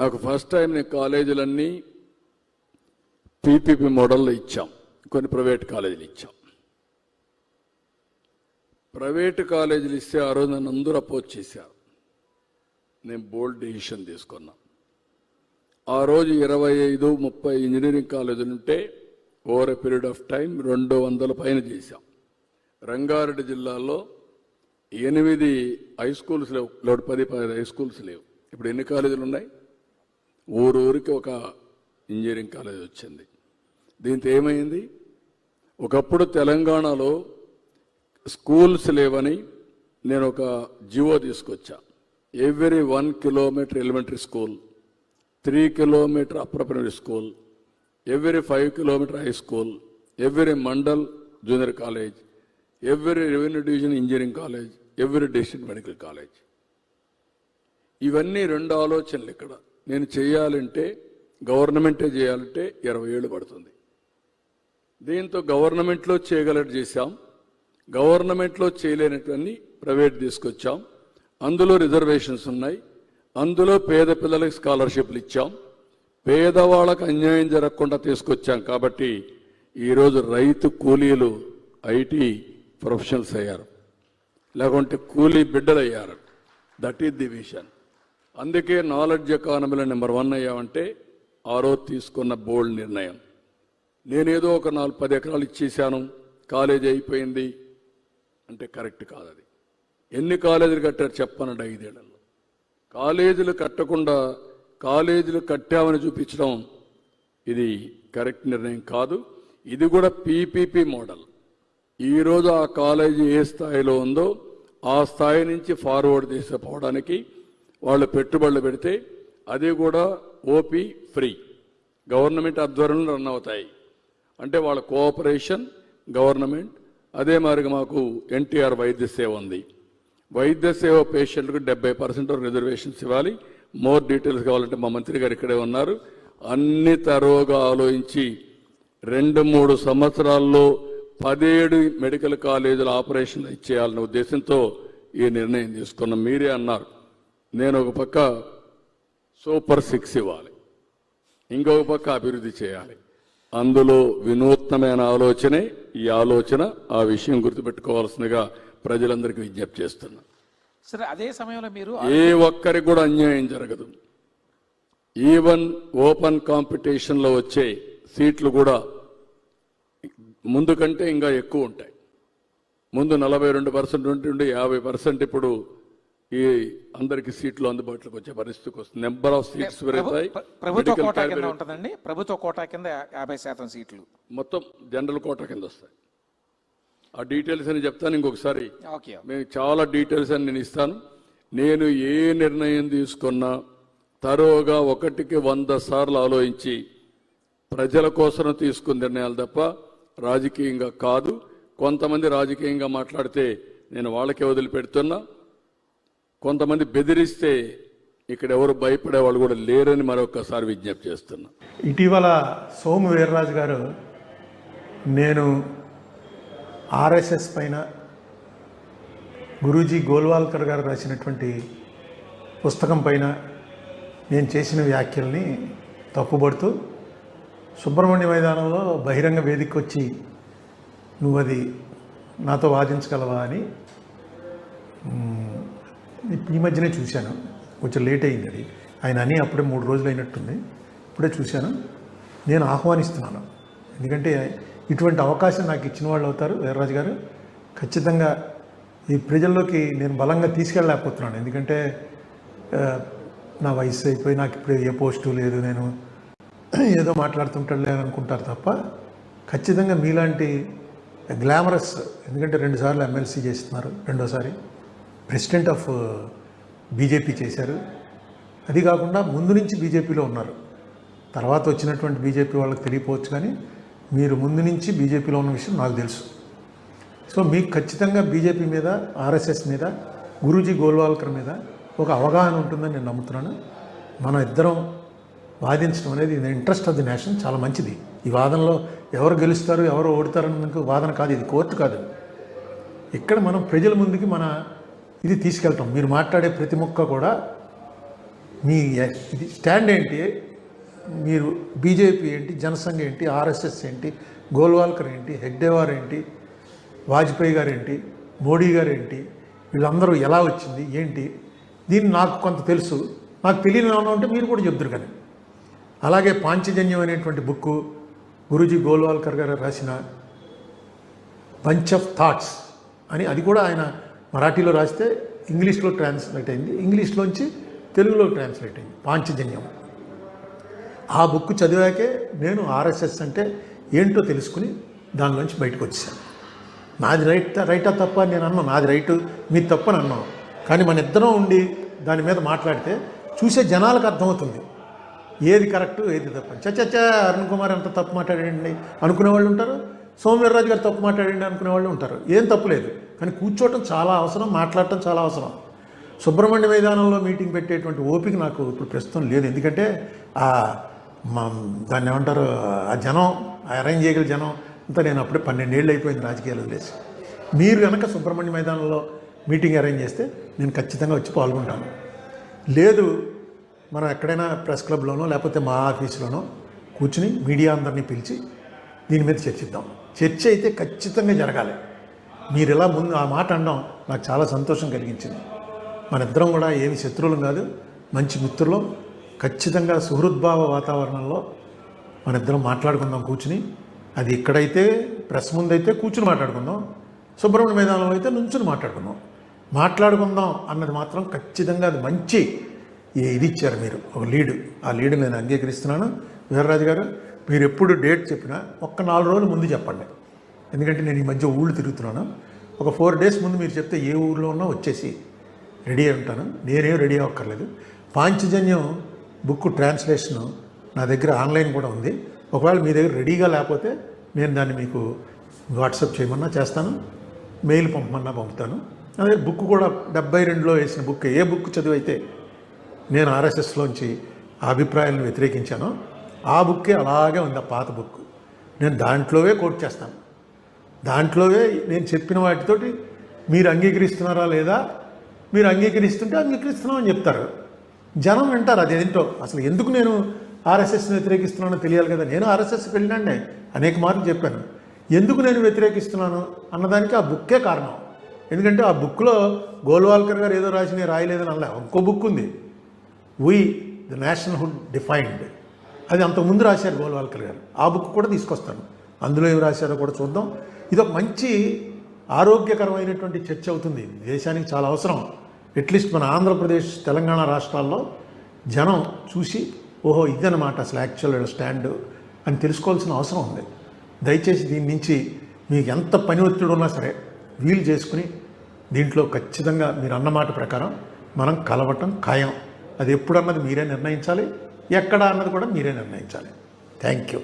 నాకు first time నేను కాలేజీలన్నీ PPP మోడల్లో ఇచ్చాం. కొన్ని ప్రైవేట్ కాలేజీలు ఇచ్చాం. ప్రైవేట్ కాలేజీలు ఇస్తే ఆ రోజు నన్ను అందరూ అపోజ్ చేశారు. నేను బోల్డ్ డెసిషన్ తీసుకున్నా. ఆ రోజు ఇరవై ఐదు ముప్పై ఇంజనీరింగ్ కాలేజీలు ఉంటే over a period of time రెండు వందల పైన చేశాం. రంగారెడ్డి జిల్లాలో ఎనిమిది హై స్కూల్స్ లేవు. లేవు పది పది హై స్కూల్స్ లేవు. ఇప్పుడు ఎన్ని కాలేజీలు ఉన్నాయి? ఊరూరికి ఒక ఇంజనీరింగ్ కాలేజ్ వచ్చింది. దీంతో ఏమైంది? ఒకప్పుడు తెలంగాణలో స్కూల్స్ లేవని నేను ఒక జివో తీసుకొచ్చా. Every one kilometre elementary school three kilometre upper primary school every five kilometre high school every mandal junior college every revenue division engineering college every district medical college. ఇవన్నీ రెండు ఆలోచనలు ఇక్కడ. నేను చేయాలంటే గవర్నమెంటే చేయాలంటే ఇరవై ఏళ్ళు పడుతుంది. దీంతో గవర్నమెంట్లో చేయగలట్టు చేశాం. గవర్నమెంట్లో చేయలేనటువన్నీ ప్రైవేట్ తీసుకొచ్చాం. అందులో రిజర్వేషన్స్ ఉన్నాయి. అందులో పేద పిల్లలకు స్కాలర్షిప్లు ఇచ్చాం. పేదవాళ్ళకు అన్యాయం జరగకుండా తీసుకొచ్చాం కాబట్టి ఈరోజు రైతు కూలీలు ఐటీ ప్రొఫెషనల్స్ అయ్యారు. లేకుంటే కూలీ బిడ్డలు అయ్యారు దట్ ఈస్ ది విషన్ అందుకే నాలెడ్జ్ ఎకానమీలో నెంబర్ వన్ అయ్యామంటే ఆ రోజు తీసుకున్న బోల్డ్ నిర్ణయం. నేనేదో ఒక నాలుగు పది ఎకరాలు ఇచ్చేసాను కాలేజీ అయిపోయింది. అంటే కరెక్ట్ కాదు అది ఎన్ని కాలేజీలు కట్టారు చెప్పనండి ఐదేళ్ళలో. కాలేజీలు కట్టకుండా కాలేజీలు కట్టామని చూపించడం ఇది కరెక్ట్ నిర్ణయం కాదు. ఇది కూడా పీపీపీ మోడల్ ఈరోజు ఆ కాలేజీ ఏ స్థాయిలో ఉందో ఆ స్థాయి నుంచి ఫార్వర్డ్ తీసుకుపోవడానికి వాళ్ళు పెట్టుబడులు పెడితే అది కూడా ఓపీ ఫ్రీ. గవర్నమెంట్ ఆధ్వర్యంలో రన్ అవుతాయి. అంటే వాళ్ళ కోఆపరేషన్ గవర్నమెంట్ అదే మరి మాకు ఎన్టీఆర్ వైద్య సేవ ఉంది. వైద్య సేవ పేషెంట్లకు డెబ్బై పర్సెంట్ రిజర్వేషన్స్ ఇవ్వాలి. మోర్ డీటెయిల్స్ కావాలంటే మా మంత్రి గారు ఇక్కడే ఉన్నారు. అన్ని తరువుగా ఆలోచించి రెండు మూడు సంవత్సరాల్లో పదిహేడు మెడికల్ కాలేజీల ఆపరేషన్ ఇచ్చేయాలనే ఉద్దేశంతో ఈ నిర్ణయం తీసుకున్నాం. మీరే అన్నారు. నేను ఒక పక్క సూపర్ సిక్స్ ఇవ్వాలి. ఇంకొక పక్క అభివృద్ధి చేయాలి. అందులో వినూత్నమైన ఆలోచనే ఈ ఆలోచన ఆ విషయం గుర్తుపెట్టుకోవాల్సిందిగా ప్రజలందరికీ విజ్ఞప్తి చేస్తున్నా. సరే అదే సమయంలో మీరు ఏ ఒక్కరికి కూడా అన్యాయం జరగదు. ఈవెన్ ఓపెన్ కాంపిటీషన్లో వచ్చే సీట్లు కూడా ముందు కంటే ఇంకా ఎక్కువ ఉంటాయి. ముందు నలభై రెండు పర్సెంట్ ఉంటుండే యాభై పర్సెంట్ ఇప్పుడు ఈ అందరికి సీట్లు అందుబాటులోకి వచ్చే పరిస్థితికి వస్తుంది. నెంబర్ ఆఫ్ సీట్స్ పెరుగుతాయి ప్ర- ప్రభుత్వ కోటా కింద ఉంటుందండి. ప్రభుత్వ కోటా కింద యాభై శాతం సీట్లు. మొత్తం జనరల్ కోటా కింద వస్తాయి. ఆ డీటెయిల్స్ అని చెప్తాను ఇంకొకసారి. ఓకే మేము చాలా డీటెయిల్స్ అని నేను ఇస్తాను. నేను ఏ నిర్ణయం తీసుకున్నా తరోగా ఒకటికి వంద సార్లు ఆలోచించి ప్రజల కోసం తీసుకున్న నిర్ణయాలు తప్ప రాజకీయంగా కాదు. కొంతమంది రాజకీయంగా మాట్లాడితే నేను వాళ్ళకే వదిలిపెడుతున్నా. కొంతమంది బెదిరిస్తే ఇక్కడ ఎవరు భయపడే వాళ్ళు కూడా లేరని మరొకసారి విజ్ఞప్తి చేస్తున్నా. ఇటీవల సోము వీర్రాజు గారు నేను ఆర్ఎస్ఎస్ పైన గురూజీ గోల్వాల్కర్ గారు రాసినటువంటి పుస్తకం పైన నేను చేసిన వ్యాఖ్యల్ని తప్పుపడుతూ సుబ్రహ్మణ్య మైదానంలో బహిరంగ వేదికకు వచ్చి నువ్వు అది నాతో వాదించగలవా అని ఈ మధ్యనే చూశాను. కొంచెం లేట్ అయింది అది. ఆయన అని అప్పుడే మూడు రోజులు అయినట్టుంది. ఇప్పుడే చూశాను. నేను ఆహ్వానిస్తున్నాను. ఎందుకంటే ఇటువంటి అవకాశం నాకు ఇచ్చిన వాళ్ళు అవుతారు వీర్రాజు గారు. ఖచ్చితంగా ఈ ప్రజల్లోకి నేను బలంగా తీసుకెళ్ళలేకపోతున్నాను. ఎందుకంటే నా వయసు అయిపోయి నాకు ఇప్పుడు ఏ పోస్టు లేదు. నేను ఏదో మాట్లాడుతుంటాడు అనుకుంటారు తప్ప ఖచ్చితంగా మీలాంటి గ్లామరస్ ఎందుకంటే రెండుసార్లు ఎమ్మెల్సీ చేస్తున్నారు రెండోసారి. ప్రెసిడెంట్ ఆఫ్ బీజేపీ చేశారు. అది కాకుండా ముందు నుంచి బీజేపీలో ఉన్నారు. తర్వాత వచ్చినటువంటి బీజేపీ వాళ్ళకి తెలియపోవచ్చు కానీ మీరు ముందు నుంచి బీజేపీలో ఉన్న విషయం నాకు తెలుసు. సో మీకు ఖచ్చితంగా బీజేపీ మీద ఆర్ఎస్ఎస్ మీద గురూజీ గోల్వాల్కర్ మీద ఒక అవగాహన ఉంటుందని నేను నమ్ముతున్నాను. మనం ఇద్దరం వాదించడం అనేది ఇంట్రెస్ట్ ఆఫ్ ది నేషన్ చాలా మంచిది. ఈ వాదనలో ఎవరు గెలుస్తారు ఎవరు ఓడతారని మీకు వాదన కాదు ఇది కోర్టు కాదు. ఇక్కడ మనం ప్రజల ముందుకి మన ఇది తీసుకెళ్తాం. మీరు మాట్లాడే ప్రతి ముక్క కూడా మీ ఇది స్టాండ్ ఏంటి? మీరు బీజేపీ ఏంటి జనసంఘ ఏంటి ఆర్ఎస్ఎస్ ఏంటి గోల్వాల్కర్ ఏంటి హెగ్డేవార్ ఏంటి వాజ్పేయి గారు ఏంటి మోడీ గారు ఏంటి వీళ్ళందరూ ఎలా వచ్చింది ఏంటి? దీన్ని నాకు కొంత తెలుసు. నాకు తెలియని ఏమన్నా ఉంటే మీరు కూడా చెప్తారు కానీ. అలాగే పాంచజన్యం అనేటువంటి బుక్ గురూజీ గోల్వాల్కర్ గారు రాసిన బంచ్ ఆఫ్ థాట్స్ అని అది కూడా ఆయన మరాఠీలో రాస్తే ఇంగ్లీష్లో ట్రాన్స్లేట్ అయింది. ఇంగ్లీష్లోంచి తెలుగులో ట్రాన్స్లేట్ అయింది. పాంచజన్యం. ఆ బుక్ చదివాకే నేను ఆర్ఎస్ఎస్ అంటే ఏంటో తెలుసుకుని దానిలోంచి బయటకు వచ్చాను. నాది రైట్ రైటా తప్ప నేను అన్నాను. నాది రైట్ మీది తప్పని అన్నాను. కానీ మన ఇద్దరం ఉండి దాని మీద మాట్లాడితే చూసే జనాలకు అర్థమవుతుంది. ఏది కరెక్ట్ ఏది తప్పు చచ్చచ్చా అరుణ్ కుమార్ ఎంత తప్పు మాట్లాడండి అనుకునే వాళ్ళు ఉంటారు. సోమవీర్రాజు గారు తప్పు మాట్లాడండి అనుకునే వాళ్ళు ఉంటారు. ఏం తప్పు లేదు. కానీ కూర్చోవటం చాలా అవసరం మాట్లాడటం చాలా అవసరం. సుబ్రహ్మణ్య మైదానంలో మీటింగ్ పెట్టేటువంటి ఓపిక నాకు ఇప్పుడు ప్రస్తుతం లేదు. ఎందుకంటే ఆ మా దాన్ని ఏమంటారు ఆ జనం ఆ అరేంజ్ చేయగల జనం అంతా నేను అప్పుడే పన్నెండేళ్ళు అయిపోయింది రాజకీయాలు వదిలేసి మీరు కనుక సుబ్రహ్మణ్య మైదానంలో మీటింగ్ అరేంజ్ చేస్తే నేను ఖచ్చితంగా వచ్చి పాల్గొంటాను. లేదు మనం ఎక్కడైనా ప్రెస్ క్లబ్లోనో లేకపోతే మా ఆఫీసులోనో కూర్చుని మీడియా అందరినీ పిలిచి దీని మీద చర్చిద్దాం. చర్చ అయితే ఖచ్చితంగా జరగాలి. మీరు ఇలా ముందు ఆ మాట అనడం నాకు చాలా సంతోషం కలిగించింది. మన ఇద్దరం కూడా ఏమి శత్రువులు కాదు మంచి మిత్రులు. ఖచ్చితంగా సుహృద్భావ వాతావరణంలో మన ఇద్దరం మాట్లాడుకుందాం కూర్చుని. అది ఇక్కడైతే ప్రెస్ ముందైతే కూర్చుని మాట్లాడుకుందాం. సుబ్రహ్మణ్య మైదానంలో అయితే నుంచుని మాట్లాడుకుందాం. మాట్లాడుకుందాం అన్నది మాత్రం ఖచ్చితంగా అది మంచి ఇది ఇచ్చారు మీరు. ఒక లీడు. ఆ లీడు నేను అంగీకరిస్తున్నాను. వీర్రాజు గారు మీరు ఎప్పుడు డేట్ చెప్పినా ఒక్క నాలుగు రోజులు ముందు చెప్పండి. ఎందుకంటే నేను ఈ మధ్య ఊళ్ళు తిరుగుతున్నాను. ఒక ఫోర్ డేస్ ముందు మీరు చెప్తే ఏ ఊర్లో ఉన్నా వచ్చేసి రెడీ అయి ఉంటాను. నేనేం రెడీ అవ్వక్కర్లేదు. పాంచజన్యం బుక్ ట్రాన్స్లేషను నా దగ్గర ఆన్లైన్ కూడా ఉంది. ఒకవేళ మీ దగ్గర రెడీగా లేకపోతే నేను దాన్ని మీకు వాట్సాప్ చేయమన్నా చేస్తాను. మెయిల్ పంపమన్నా పంపుతాను. అదే బుక్ కూడా డెబ్బై రెండులో వేసిన బుక్ ఏ బుక్ చదివైతే నేను ఆర్ఎస్ఎస్లోంచి ఆ అభిప్రాయాలను వ్యతిరేకించాను ఆ బుక్కే అలాగే ఉంది ఆ పాత బుక్. నేను దాంట్లోవే కోట్ చేస్తాను. దాంట్లోవే నేను చెప్పిన వాటితోటి మీరు అంగీకరిస్తున్నారా లేదా? మీరు అంగీకరిస్తుంటే అంగీకరిస్తున్నామని చెప్తారు. జనం వింటారు అదేంటో అసలు ఎందుకు నేను ఆర్ఎస్ఎస్ని వ్యతిరేకిస్తున్నానో తెలియాలి కదా. నేను ఆర్ఎస్ఎస్కి వెళ్ళినండి అనేక మార్లు చెప్పాను. ఎందుకు నేను వ్యతిరేకిస్తున్నాను అన్నదానికి ఆ బుక్కే కారణం. ఎందుకంటే ఆ బుక్లో గోల్వాల్కర్ గారు ఏదో రాసి నేను రాయలేదని అనలే. ఇంకో బుక్ ఉంది. We the nationhood defined. అది అంతకుముందు రాశారు గోల్వాల్కర్ గారు. ఆ బుక్ కూడా తీసుకొస్తాను. అందులో ఏం రాశారో కూడా చూద్దాం. ఇది ఒక మంచి ఆరోగ్యకరమైనటువంటి చర్చ అవుతుంది. దేశానికి చాలా అవసరం. అట్లీస్ట్ మన ఆంధ్రప్రదేశ్ తెలంగాణ రాష్ట్రాల్లో జనం చూసి ఓహో ఇదన్నమాట అసలు యాక్చువల్ స్టాండ్ అని తెలుసుకోవాల్సిన అవసరం ఉంది. దయచేసి దీని నుంచి మీకు ఎంత పని ఒత్తిడి ఉన్నా సరే వీలు చేసుకుని దీంట్లో ఖచ్చితంగా మీరు అన్నమాట ప్రకారం మనం కలవటం ఖాయం. అది ఎప్పుడన్నది మీరే నిర్ణయించాలి ఎక్కడ అన్నది కూడా మీరే నిర్ణయించాలి. Thank you.